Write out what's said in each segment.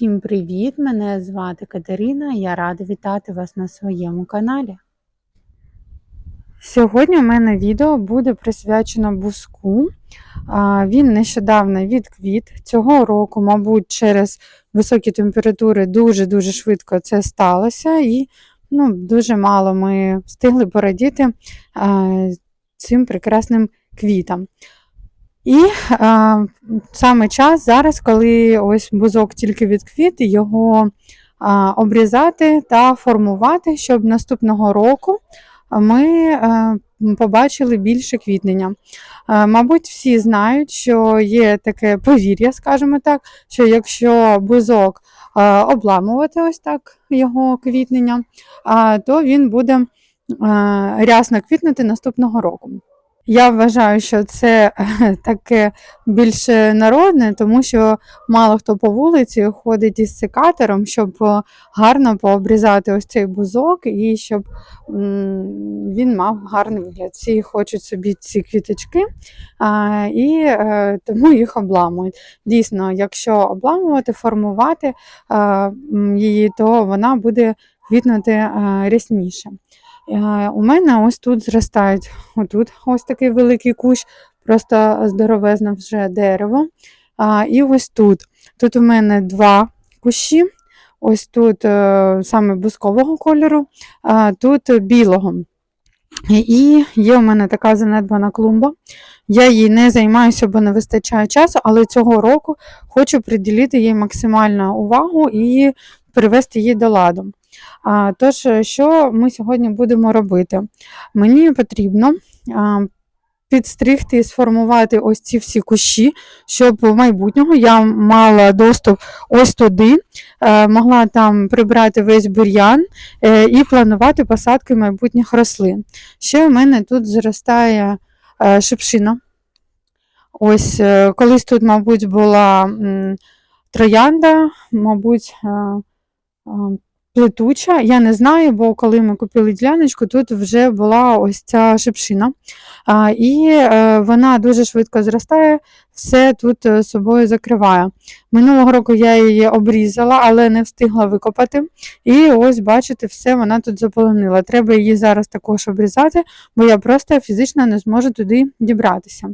Всім привіт! Мене звати Катерина. Я рада вітати вас на своєму каналі. Сьогодні у мене відео буде присвячено буску. Він нещодавно відквіт. Цього року, мабуть, через високі температури дуже-дуже швидко це сталося, і ну, дуже мало ми встигли порадіти цим прекрасним квітам. І а, саме час зараз, коли ось бузок тільки відквіт, його а, обрізати та формувати, щоб наступного року ми а, побачили більше квітнення. А, мабуть, всі знають, що є таке повір'я, скажімо так, що якщо бузок а, обламувати ось так його квітнення, а, то він буде а, рясно квітнути наступного року. Я вважаю, що це таке більш народне, тому що мало хто по вулиці ходить із секатором, щоб гарно пообрізати ось цей бузок і щоб він мав гарний вигляд. Всі хочуть собі ці квіточки і е, тому їх обламують. Дійсно, якщо обламувати, формувати її, то вона буде квітнути е, рясніше. У мене ось тут зростають отут ось такий великий кущ, просто здоровезне вже дерево. І ось тут. Тут у мене два кущі, ось тут е, саме бускового кольору, а тут білого. І є у мене така занедбана клумба. Я їй не займаюся, бо не вистачає часу, але цього року хочу приділити їй максимальну увагу і привести її до ладу. Тож, е, що ми сьогодні будемо робити? Мені потрібно підстригти і сформувати ось ці всі кущі, щоб в майбутнього я мала доступ ось туди, е, могла там прибрати весь бур'ян е, і планувати посадки майбутніх рослин. Ще в мене тут зростає шипшина. Ось колись тут, мабуть, була троянда, мабуть, плетуча. Я не знаю, бо коли ми купили діляночку, тут вже була ось ця шипшина. А, І е, вона дуже швидко зростає, все тут е, собою закриває. Минулого року я її обрізала, але не встигла викопати. І ось, бачите, все вона тут заполонила. Треба її зараз також обрізати, бо я просто фізично не зможу туди дібратися.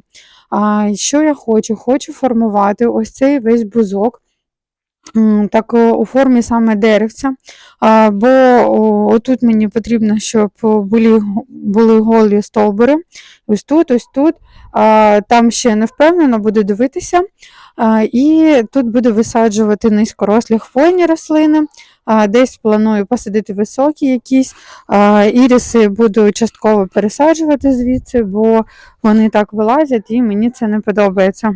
А, Що я хочу? Хочу формувати ось цей весь бузок так у формі саме деревця. Бо отут мені потрібно, щоб були були голі стовбури. Ось тут, ось тут. Там ще не впевнено, буду дивитися. І тут буду висаджувати низькорослі хвойні рослини. Десь планую посадити високі якісь. Іріси буду частково пересаджувати звідси, бо вони так вилазять і мені це не подобається.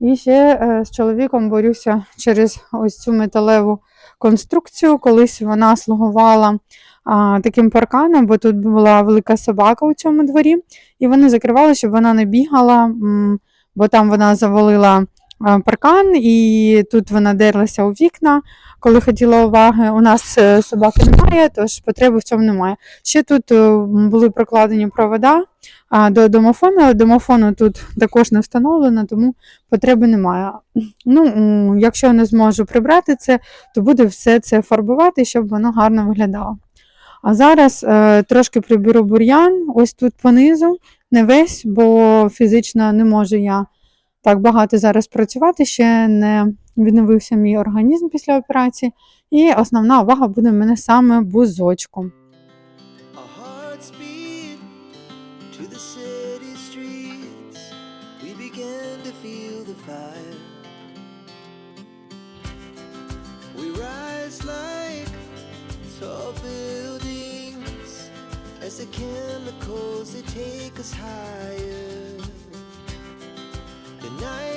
І ще е, з чоловіком борюся через ось цю металеву конструкцію. Колись вона слугувала а, таким парканом, бо тут була велика собака у цьому дворі, і вони закривали, щоб вона не бігала, бо там вона завалила паркан, і тут вона дерлася у вікна, коли хотіла уваги. У нас е, собаки немає, тож потреби в цьому немає. Ще тут е, були прокладені провода до домофону, але домофону тут також не встановлено, тому потреби немає. Ну, Якщо не зможу прибрати це, то буде все це фарбувати, щоб воно гарно виглядало. А зараз е, трошки приберу бур'ян, ось тут понизу, не весь, бо фізично не можу я так багато зараз працювати, ще не відновився мій організм після операції. І основна увага буде в мене саме бузочком. As the chemicals they take us higher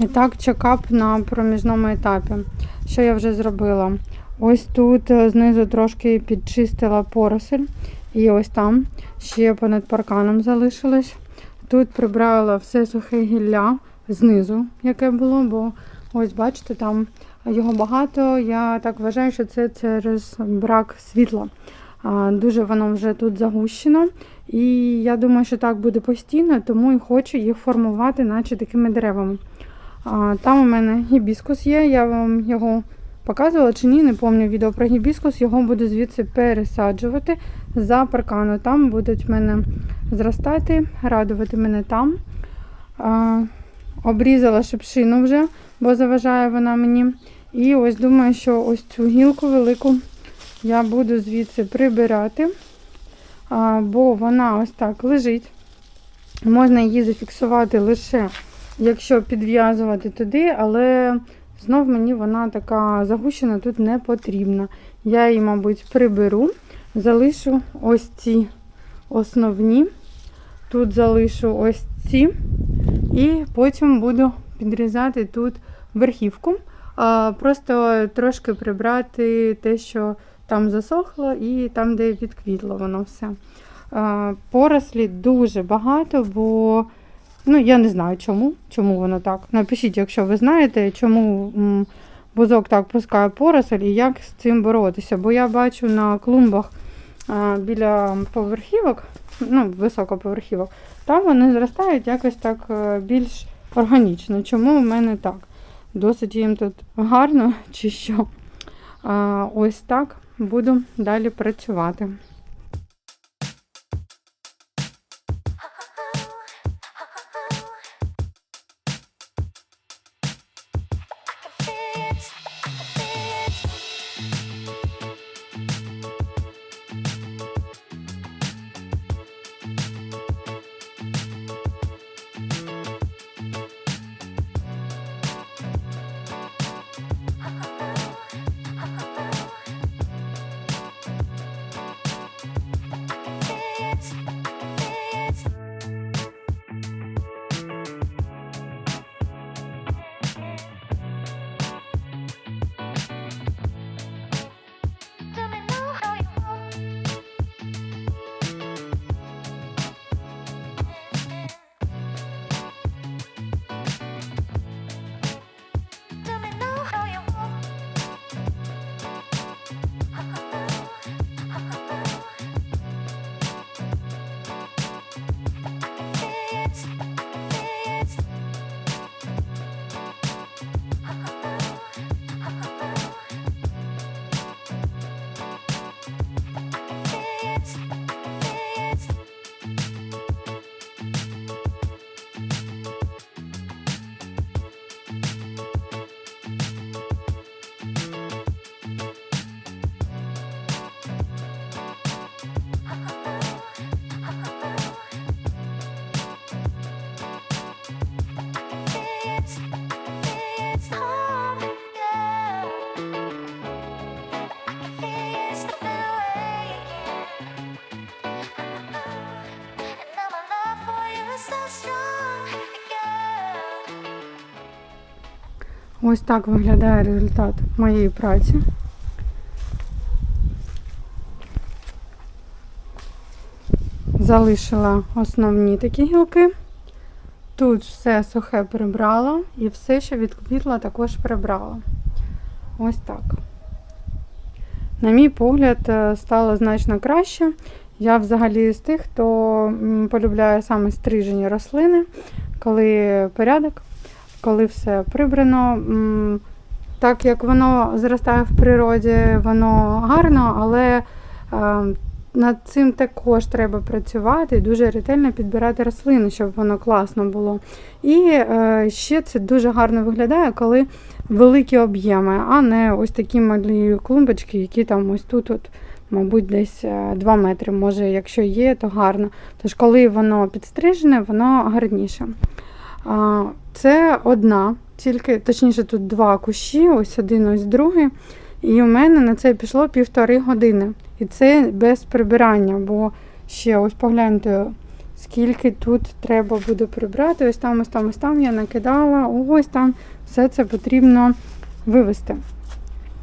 І так, чекап на проміжному етапі. Що я вже зробила? Ось тут е, знизу трошки підчистила поросель. І ось там ще понад парканом залишилось. Тут прибрала все сухе гілля знизу, яке було, бо ось бачите, там його багато. Я так вважаю, що це через брак світла. Дуже воно вже тут загущено. І я думаю, що так буде постійно, тому і хочу їх формувати, наче такими деревами. А, Там у мене гібіскус є, я вам його показувала чи ні, не пам'ятаю відео про гібіскус, його буду звідси пересаджувати за паркану. Там будуть в мене зростати, радувати мене там. А, Обрізала шипшину вже, бо заважає вона мені. І ось думаю, що ось цю гілку велику я буду звідси прибирати, бо вона ось так лежить. Можна її зафіксувати лише, якщо підв'язувати туди, але знов мені вона така загущена тут не потрібна. Я її, мабуть, приберу, залишу ось ці основні. Тут залишу ось ці, і потім буду підрізати тут верхівку. Просто трошки прибрати те, що там засохло, і там, де відквітло воно все. Порослі дуже багато, бо ну, я не знаю чому. Чому воно так. Напишіть, якщо ви знаєте, чому бузок так пускає поросль і як з цим боротися. Бо я бачу на клумбах біля поверхівок, ну, високоповерхівок, там вони зростають якось так е, більш органічно. Чому в мене так? Досить їм тут гарно чи що. Ось так буду далі працювати. Ось так виглядає результат моєї праці. Залишила основні такі гілки. Тут все сухе прибрала і все, що відквітла, також прибрала. Ось так. На мій погляд, е, стало значно краще. Я взагалі з тих, хто полюбляє саме стрижені рослини, коли порядок, коли все прибрано. Так як воно зростає в природі, воно гарно, але е, над цим також треба працювати і дуже ретельно підбирати рослини, щоб воно класно було. І е, ще це дуже гарно виглядає, коли великі об'єми, а не ось такі малі клумбочки, які там ось тут, от, мабуть, десь 2 метри. Може, якщо є, то гарно. Тож, коли воно підстрижене, воно гарніше. Це одна, тільки, точніше, тут два кущі, ось один, ось другий. І у мене на це пішло півтори години. І це без прибирання, бо ще ось погляньте, скільки тут треба буде прибрати. Ось там, ось там, ось там я накидала, ось там все це потрібно вивести.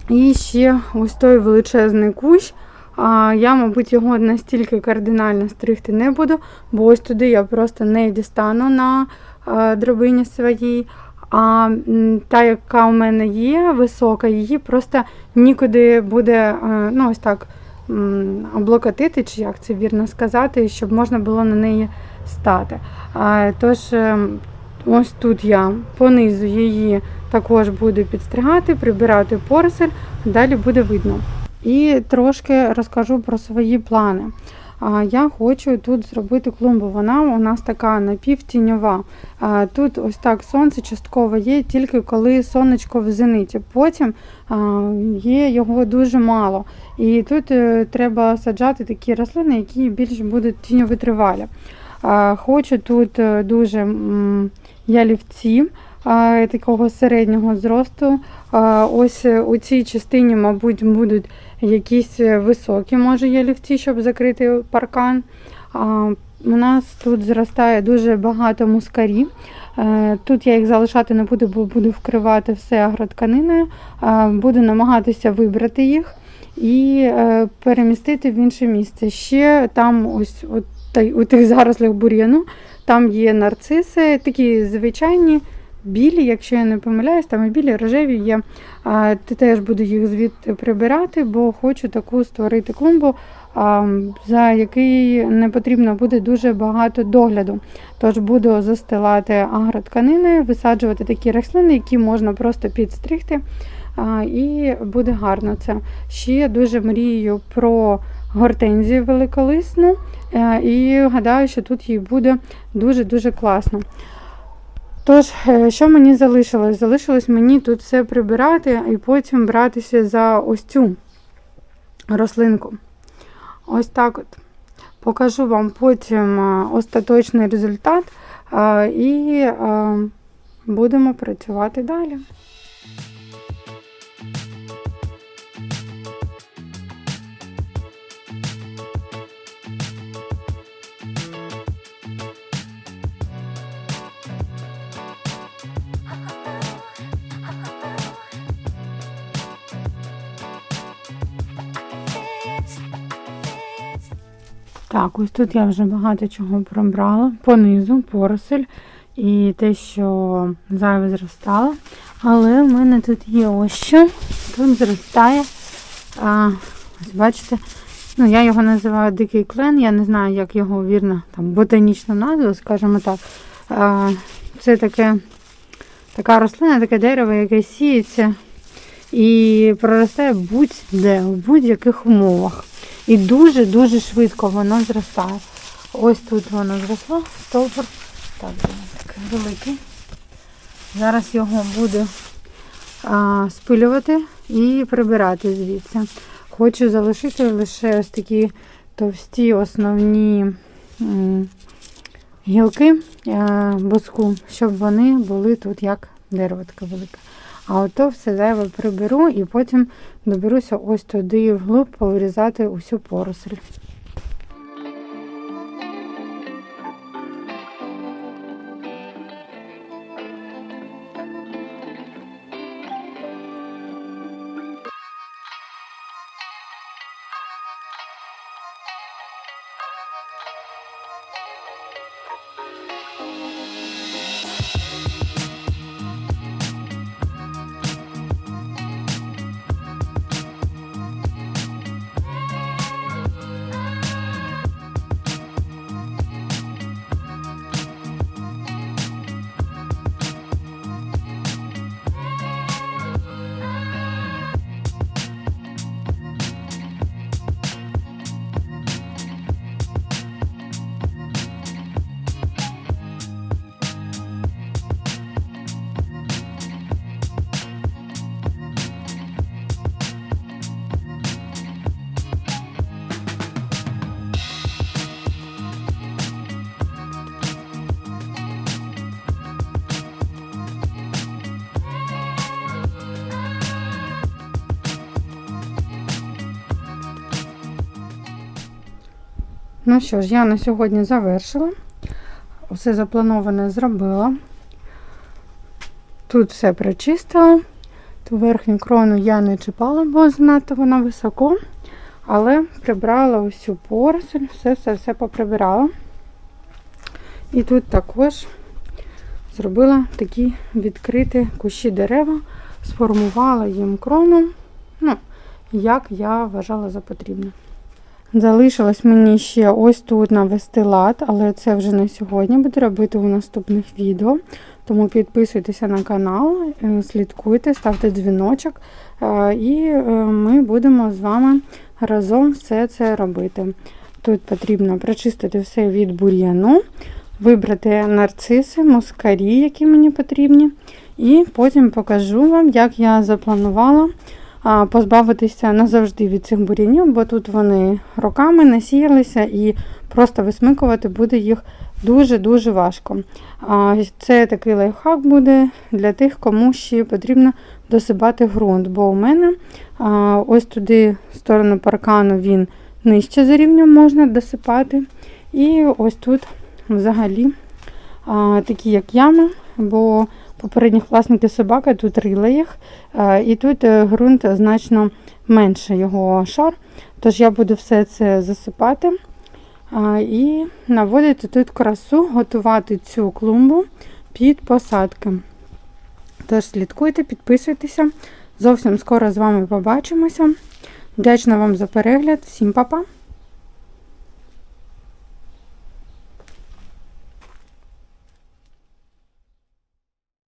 І ще ось той величезний кущ. А я, мабуть, його настільки кардинально стригти не буду, бо ось туди я просто не дістану на драбині своїй. А та, яка у мене є, висока, її просто нікуди буде, е, ну ось так, облокотити, чи як це вірно сказати, щоб можна було на неї стати. Тож, е, ось тут я понизу її також буду підстригати, прибирати поросель, далі буде видно. І трошки розкажу про свої плани. Я хочу тут зробити клумбу. Вона у нас така напівтіньова. Тут ось так сонце частково є, тільки коли сонечко в зениті. Потім є його дуже мало. І тут е, треба саджати такі рослини, які більш будуть тіньовитривалі. Хочу тут е, дуже ялівці такого середнього зросту. Ось у цій частині, мабуть, будуть якісь високі, може, ялівці, щоб закрити паркан. У нас тут зростає дуже багато мускарів. Е, Тут я їх залишати не буду, бо буду вкривати все агротканиною. Буду намагатися вибрати їх і е, перемістити в інше місце. Ще там, ось от, у тих зарослях бур'яну, там є нарциси, такі звичайні. Білі, якщо я не помиляюсь, там і білі, рожеві є. Ти теж буду їх звідти прибирати, бо хочу таку створити клумбу, за який не потрібно буде дуже багато догляду. Тож буду застилати агротканиною, висаджувати такі рослини, які можна просто підстригти. І буде гарно це. Ще дуже мрію про гортензію великолисну, е, і гадаю, що тут їй буде дуже-дуже класно. Тож, е, що мені залишилось? Залишилось мені тут все прибирати і потім братися за ось цю рослинку. Ось так от. Покажу вам потім е, остаточний результат е, і будемо працювати далі. Так, ось тут я вже багато чого пробрала. Понизу поросель і те, що зайве зростало. Але в мене тут є ось що. Тут зростає. А, ось бачите, ну я його називаю дикий клен. Я не знаю, як його вірно там ботанічну назву, скажімо так. А, це таке, така рослина, таке дерево, яке сіється і проростає будь-де, в будь-яких умовах. І дуже-дуже швидко воно зростає. Ось тут воно зросло, стовбур. Так, такий великий. Зараз його буду а, спилювати і прибирати звідси. Хочу залишити лише ось такі товсті основні гілки а, боску, щоб вони були тут як дерево таке велике. А ото все зайве приберу і потім доберуся ось туди вглуб повирізати усю поросль. Ну що ж, я на сьогодні завершила. все заплановане зробила. Тут все прочистила. Ту верхню крону я не чіпала, бо занадто вона високо. Але прибрала усю поросль, все, все, все поприбирала. І тут також зробила такі відкриті кущі дерева, сформувала їм крону, ну, як я вважала за потрібне. Залишилось мені ще ось тут навести лад, але це вже не сьогодні, буду робити у наступних відео. Тому підписуйтеся на канал, е, слідкуйте, ставте дзвіночок, е, і е, ми будемо з вами разом все це робити. Тут потрібно прочистити все від бур'яну, вибрати нарциси, мускарі, які мені потрібні. І потім покажу вам, як я запланувала позбавитися назавжди від цих бур'янів, бо тут вони роками насіялися і просто висмикувати буде їх дуже-дуже важко. Це такий лайфхак буде для тих, кому ще потрібно досипати ґрунт. Бо у мене ось туди, в сторону паркану, він нижче за рівнем можна досипати. І ось тут взагалі такі як ями, бо попередніх власників собака тут рила їх, і тут е, ґрунт значно менше його шар. Тож я буду все це засипати і наводити тут красу, готувати цю клумбу під посадки. Тож слідкуйте, підписуйтеся. Зовсім скоро з вами побачимося. Вдячна вам за перегляд. Всім па-па!